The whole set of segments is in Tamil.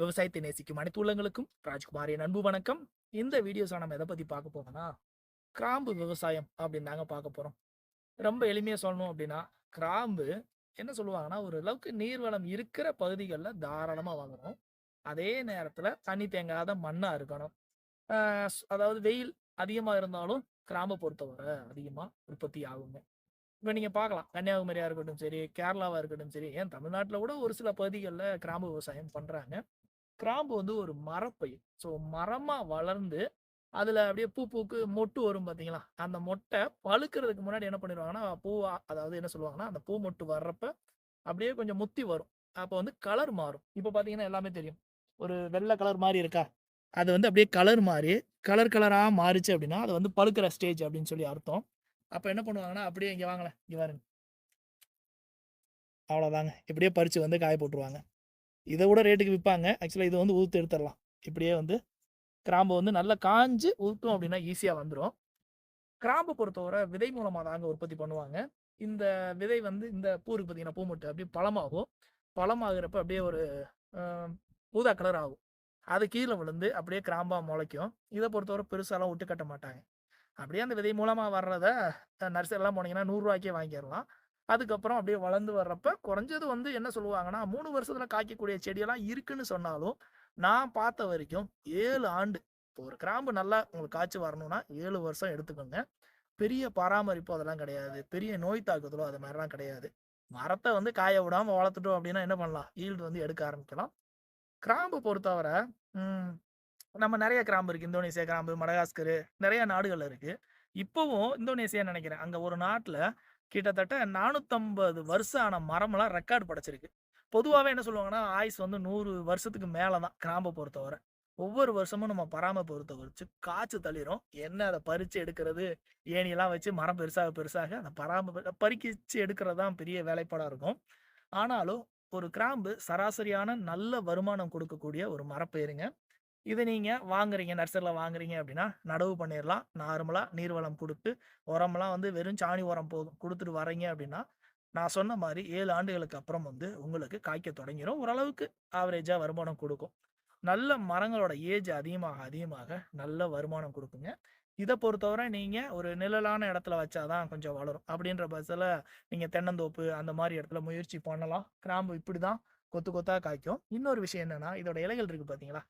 விவசாயத்தை நேசிக்கும் அனைத்து உள்ளங்களுக்கும் ராஜ்குமாரின் அன்பு வணக்கம். இந்த வீடியோஸை நம்ம எதை பற்றி பார்க்க போகணும்னா கிராம்பு விவசாயம் அப்படின்னு தாங்க பார்க்க போகிறோம் ரொம்ப எளிமையாக சொல்லணும் அப்படின்னா கிராம்பு என்ன சொல்லுவாங்கன்னா ஒரு அளவுக்கு நீர்வளம் இருக்கிற பகுதிகளில் தாராளமாக வாங்கணும். அதே நேரத்தில் தண்ணி தேங்காத மண்ணாக இருக்கணும். அதாவது வெயில் அதிகமாக இருந்தாலும் கிராம்பை பொறுத்தவரை அதிகமாக உற்பத்தி ஆகுங்க. இப்போ நீங்கள் பார்க்கலாம். கன்னியாகுமரியாக இருக்கட்டும் சரி கேரளாவாக இருக்கட்டும் சரி ஏன் தமிழ்நாட்டில் கூட ஒரு சில பகுதிகளில் கிராம்பு விவசாயம் பண்ணுறாங்க கிராம்பு வந்து ஒரு மரப்பயிர். ஸோ மரமாக வளர்ந்து அதில் அப்படியே பூ பூக்கு மொட்டு வரும் பார்த்தீங்களா? அந்த மொட்டை பழுக்கிறதுக்கு முன்னாடி என்ன பண்ணிடுவாங்கன்னா பூ அதாவது என்ன சொல்லுவாங்கன்னா அந்த பூ மொட்டு வர்றப்ப அப்படியே கொஞ்சம் முத்தி வரும். அப்போ வந்து கலர் மாறும். இப்போ பார்த்தீங்கன்னா எல்லாமே தெரியும். ஒரு வெள்ளை கலர் மாதிரி இருக்கா? அது வந்து அப்படியே கலர் மாறி கலர் கலராக மாறிச்சு அப்படின்னா அது வந்து பழுக்கிற ஸ்டேஜ் அப்படின்னு சொல்லி அர்த்தம். அப்போ என்ன பண்ணுவாங்கன்னா அப்படியே இங்கே வாங்கலை இங்கே பாருங்க. அவ்வளோதாங்க இப்படியே பறித்து வந்து காய போட்டுருவாங்க. இதை விட ரேட்டுக்கு விற்பாங்க. ஆக்சுவலாக இதை வந்து உதுத்து எடுத்துடலாம் இப்படியே வந்து கிராம்பு வந்து நல்லா காஞ்சு உதுத்தோம் அப்படின்னா ஈஸியாக வந்துடும் கிராம்பு பொறுத்தவரை விதை மூலமாக தாங்க உற்பத்தி பண்ணுவாங்க. இந்த விதை வந்து இந்த பூ இருக்கு பார்த்தீங்கன்னா பூ அப்படியே பழமாகும். பழமாகிறப்ப அப்படியே ஒரு ஊதா கலர் ஆகும். அது கீழே விழுந்து அப்படியே கிராம்பாக முளைக்கும். இதை பொறுத்தவரை பெருசாலாம் விட்டு கட்ட மாட்டாங்க. அப்படியே அந்த விதை மூலமாக வர்றத நர்சரிலாம் போனீங்கன்னா நூறுரூவாய்க்கே வாங்கிடலாம். அதுக்கப்புறம் அப்படியே வளர்ந்து வர்றப்ப குறைஞ்சது வந்து என்ன சொல்லுவாங்கன்னா மூணு வருஷத்துல காய்க்கக்கூடிய செடியெல்லாம் இருக்குன்னு சொன்னாலும் நான் பார்த்த வரைக்கும் ஏழு ஆண்டு இப்போ ஒரு கிராம்பு நல்லா உங்களுக்கு காய்ச்சி வரணும்னா ஏழு வருஷம் எடுத்துக்கோங்க. பெரிய பராமரிப்பு அதெல்லாம் கிடையாது. பெரிய நோய் தாக்குதலோ அது மாதிரிலாம் கிடையாது. மரத்தை வந்து காய விடாம வளர்த்துட்டோம் அப்படின்னா என்ன பண்ணலாம்? ஈல்டு வந்து எடுக்க ஆரம்பிக்கலாம். கிராம்பு பொறுத்தவரை நம்ம நிறைய கிராம்பு இருக்கு. இந்தோனேசியா கிராம்பு மடகாஸ்கரு நிறைய நாடுகள் இருக்கு. இப்போவும் இந்தோனேசியா நினைக்கிறேன். அங்க ஒரு நாட்டுல கிட்டத்தட்ட நானூத்தம்பது வருஷம் ஆன மரமெல்லாம் ரெக்கார்டு படைச்சிருக்கு. பொதுவாகவே என்ன சொல்லுவாங்கன்னா ஆயுஸ் வந்து நூறு வருஷத்துக்கு மேலே தான் கிராம்பை பொறுத்தவரை. ஒவ்வொரு வருஷமும் நம்ம பராமரிப்பு பொறுத்த வச்சு காய்ச்சி தள்ளிடும் என்ன அதை பறித்து எடுக்கிறது? ஏணியெல்லாம் வச்சு மரம் பெருசாக பெருசாக அந்த பராமரி பறிக்கிச்சு எடுக்கிறது தான் பெரிய வேலைப்பாடாக இருக்கும். ஆனாலும் ஒரு கிராம்பு சராசரியான நல்ல வருமானம் கொடுக்கக்கூடிய ஒரு மரப்பயிருங்க இதை நீங்கள் வாங்குறீங்க நர்சரியில் வாங்குறீங்க அப்படின்னா நடவு பண்ணிடலாம் நார்மலாக நீர்வளம் கொடுத்து உரம்லாம் வந்து வெறும் சாணி உரம் போதும் கொடுத்துட்டு வரீங்க அப்படின்னா நான் சொன்ன மாதிரி ஏழு ஆண்டுகளுக்கு அப்புறம் வந்து உங்களுக்கு காய்க்க தொடங்கிடும் ஓரளவுக்கு ஆவரேஜாக வருமானம் கொடுக்கும். நல்ல மரங்களோட ஏஜ் அதிகமாக அதிகமாக நல்ல வருமானம் கொடுக்குங்க. இதை பொறுத்தவரை நீங்கள் ஒரு நிழலான இடத்துல வச்சாதான் கொஞ்சம் வளரும். அப்படின்ற பட்சத்தில் நீங்கள் தென்னந்தோப்பு அந்த மாதிரி இடத்துல முயற்சி பண்ணலாம். கிராம்பு இப்படி தான் கொத்து கொத்தாக காய்க்கும். இன்னொரு விஷயம் என்னென்னா இதோட இலைகள் இருக்குது பார்த்தீங்களா?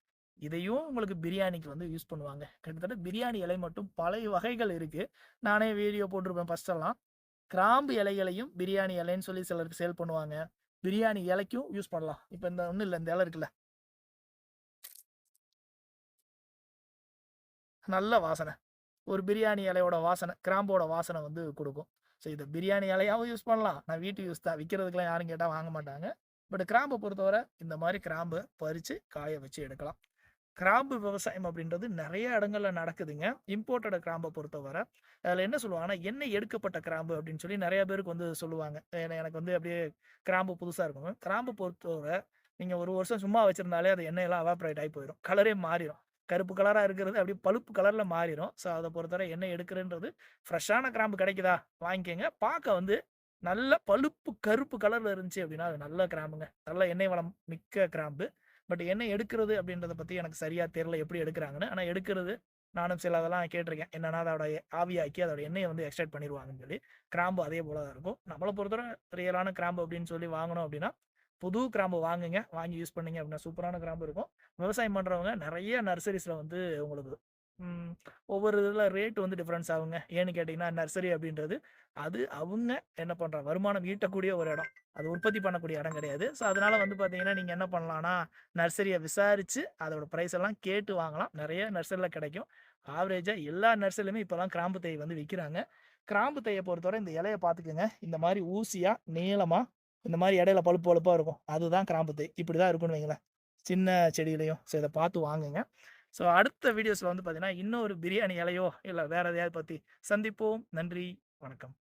இதையும் உங்களுக்கு பிரியாணிக்கு வந்து யூஸ் பண்ணுவாங்க. கிட்டத்தட்ட பிரியாணி இலை மட்டும் பல வகைகள் இருக்கு. நானே வீடியோ போட்டிருப்பேன் first எல்லாம். கிராம்பு இலைகளையும் பிரியாணி இலைன்னு சொல்லி சிலருக்கு சேல் பண்ணுவாங்க. பிரியாணி இலைக்கும் யூஸ் பண்ணலாம். இப்போ இந்த ஒன்றும் இல்லை இந்த இலை இருக்குல்ல. நல்ல வாசனை. ஒரு பிரியாணி இலையோட வாசனை கிராம்போட வாசனை வந்து கொடுக்கும். ஸோ இதை பிரியாணி இலையாவும் யூஸ் பண்ணலாம். நான் வீட்டு யூஸ் தான். விற்கிறதுக்கெல்லாம் யாரும் கேட்டால் வாங்க மாட்டாங்க. பட் கிராம்பை பொறுத்தவரை இந்த மாதிரி கிராம்பு பறித்து காய வச்சு எடுக்கலாம். கிராம்பு விவசாயம் அப்படின்றது நிறைய இடங்கள்ல நடக்குதுங்க. இம்போர்ட்டட் கிராம்பை பொறுத்தவரை. அதில் என்ன சொல்லுவாங்கன்னா எண்ணெய் எடுக்கப்பட்ட கிராம்பு அப்படின்னு சொல்லி நிறைய பேருக்கு வந்து சொல்லுவாங்க. எனக்கு வந்து அப்படியே கிராம்பு புதுசாக இருக்கும். கிராம்பு பொறுத்தவரை நீங்கள் ஒரு வருஷம் சும்மா வச்சிருந்தாலே அது எண்ணெயெல்லாம் அவாப்ரேட் ஆகி போயிடும் கலரே மாறிடும் கருப்பு கலராக இருக்கிறது அப்படியே பழுப்பு கலரில் மாறிடும் ஸோ அதை பொறுத்தவரை எண்ணெய் எடுக்கிறன்றது ஃப்ரெஷ்ஷான கிராம்பு கிடைக்குதா? வாங்கிக்கோங்க. பார்க்க வந்து நல்ல பழுப்பு கருப்பு கலரில் இருந்துச்சு அப்படின்னா அது நல்ல கிராம்புங்க. நல்ல எண்ணெய் வளம் மிக்க கிராம்பு. பட் என்ன எடுக்கிறது அப்படின்றத பற்றி எனக்கு சரியாக தெரியல எப்படி எடுக்கிறாங்கன்னு. ஆனால் எடுக்கிறது நானும் சில அதெல்லாம் கேட்டிருக்கேன். என்னன்னா அதோட ஆவியாக்கி அதோட எண்ணெயை வந்து எக்ஸ்ட்ராக்ட் பண்ணிடுவாங்கன்னு சொல்லி. கிராம்பு அதே போல தான் இருக்கும். நம்மளை பொறுத்தவரை ரியலான கிராம்பு அப்படின்னு சொல்லி வாங்கணும் அப்படின்னா புது கிராம்பு வாங்குங்க. வாங்கி யூஸ் பண்ணுங்க அப்படின்னா சூப்பரான கிராம்பு இருக்கும். விவசாயம் பண்ணுறவங்க நிறைய நர்சரிஸில் வந்து உங்களுக்கு ம், ஒவ்வொரு இதில் ரேட் வந்து டிஃப்ரென்ஸ் ஆகுங்க. ஏன்னு கேட்டிங்கன்னா நர்சரி அப்படின்றது அது அவங்க என்ன பண்ணுற வருமானம் ஈட்டக்கூடிய ஒரு இடம். அது உற்பத்தி பண்ணக்கூடிய இடம் கிடையாது. ஸோ அதனால வந்து பார்த்தீங்கன்னா நீங்கள் என்ன பண்ணலாம்னா நர்சரியை விசாரித்து அதோட ப்ரைஸ் எல்லாம் கேட்டு வாங்கலாம். நிறைய நர்சரியில் கிடைக்கும். ஆவரேஜாக எல்லா நர்சரிலுமே இப்போலாம் கிராம்பு தை வந்து விற்கிறாங்க கிராம்பு தையை பொறுத்தவரை இந்த இலையை பார்த்துக்கோங்க. இந்த மாதிரி ஊசியாக நீளமாக இந்த மாதிரி இடையில பழுப்பு பழுப்பாக இருக்கும். அதுதான் கிராம்பு தை இப்படி தான் இருக்கும்னு வைங்களேன். சின்ன செடியிலையும். ஸோ இதை பார்த்து வாங்குங்க. ஸோ அடுத்த வீடியோஸில் வந்து பார்த்தீங்கன்னா இன்னொரு பிரியாணி இலையோ இல்லை வேற எதையாவது பற்றி சந்திப்போம். நன்றி வணக்கம்.